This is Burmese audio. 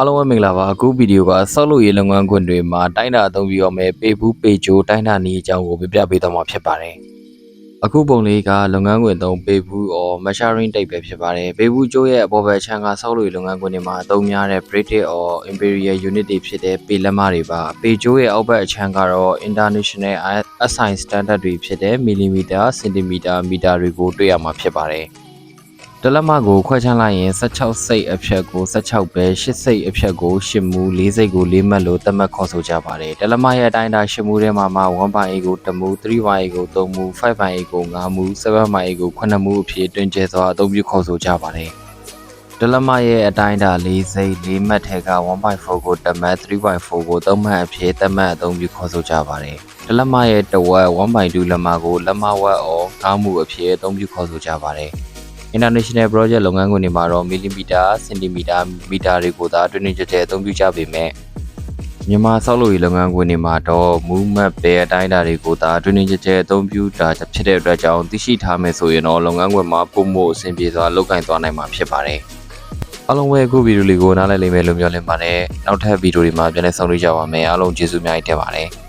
အားလုံးပဲမင်္ဂလာပါအခုဗီဒီယိုကဆောက်လုပ်ရေးလုပ်ငန်းခွင်တွေမှာတိုင်းတာအသုံးပြုရမယ်ပေဘူးပေချိုးတိုင်းတာနည်းအကြောင်းကိုပြပြပေးသွားမှာဖြစ်ပါတယ်အခုပုံလေးကလုပ်ငန်းခွင်သုံးပေဘူး or measuring tape ပဲဖြစ်ပါတယ်ပေဘူးကျိုးရဲ့အပေါ်ဘက်ခြမ်းကဆောက်လုပ်ရေးလုပ်ငန်းခွင်တွေမှာအသုံးများတဲ့ British or Imperial unit တွေဖြစ်တဲ့ပေလက်မတွေပါပေကျိုးရဲ့အောက်ဘက်အခြမ်းကတော့ international SI standard တွေဖြစ်တဲ့ millimeter centimeter meter တွေကိုတွေ့ရမှာဖြစ်ပါတယ် တလက်မကိုခွဲခြမ်းလိုက်ရင်16စိတ်အဖြတ်ကို16ပဲ8စိတ်အဖြတ်ကို10မူ4စိတ်ကို4မှတ်လို့သတ်မှတ်ခေါ်ဆိုကြပါတယ်တလက်မရဲ့အတိုင်းအတာ10မူထဲမှာမှ1.8ကို1မူ3.8ကို3မူ5.8ကို5မူ7.8ကို9မူအဖြစ်တွင်ကျဲစွာအသုံးပြုခေါ်ဆိုကြပါတယ်တလက်မရဲ့အတိုင်းအတာ4စိတ်4မှတ်ထဲက1.4ကို1မှတ်3.4ကို3မှတ်အဖြစ်သတ်မှတ်အသုံးပြုခေါ်ဆိုကြပါတယ်တလက်မရဲ့တဝက်1.2လက်မကိုလက်မဝက်အော်9မူအဖြစ်အသုံးပြုခေါ်ဆိုကြပါတယ် International Project လုပ်ငန်းခွင်တွေမှာတော့ millimeter, centimeter, meter တွေကိုသာတွင်တွင်ကျယ်ကျယ်အသုံးပြုကြပေမဲ့မြန်မာဆောက်လုပ်ရေးလုပ်ငန်းခွင်တွေမှာတော့ movement ပဲအတိုင်းအတာတွေကိုသာတွင်တွင်ကျယ်ကျယ်အသုံးပြုတာဖြစ်တဲ့အတွက်ကြောင့်သိရှိထားမယ်ဆိုရင်တော့လုပ်ငန်းခွင်မှာပုံမှုအဆင်ပြေစွာလုပ်ကိုင်သွားနိုင်မှာဖြစ်ပါတယ်။အားလုံးပဲအခုဗီဒီယိုလေးကိုနားလည်လိမ့်မယ်လို့မျှော်လင့်ပါတယ်။နောက်ထပ်ဗီဒီယိုတွေမှာပြန်လည်ဆုံတွေ့ကြပါမယ်။အားလုံးကျေးဇူးအများကြီးတင်ပါတယ်။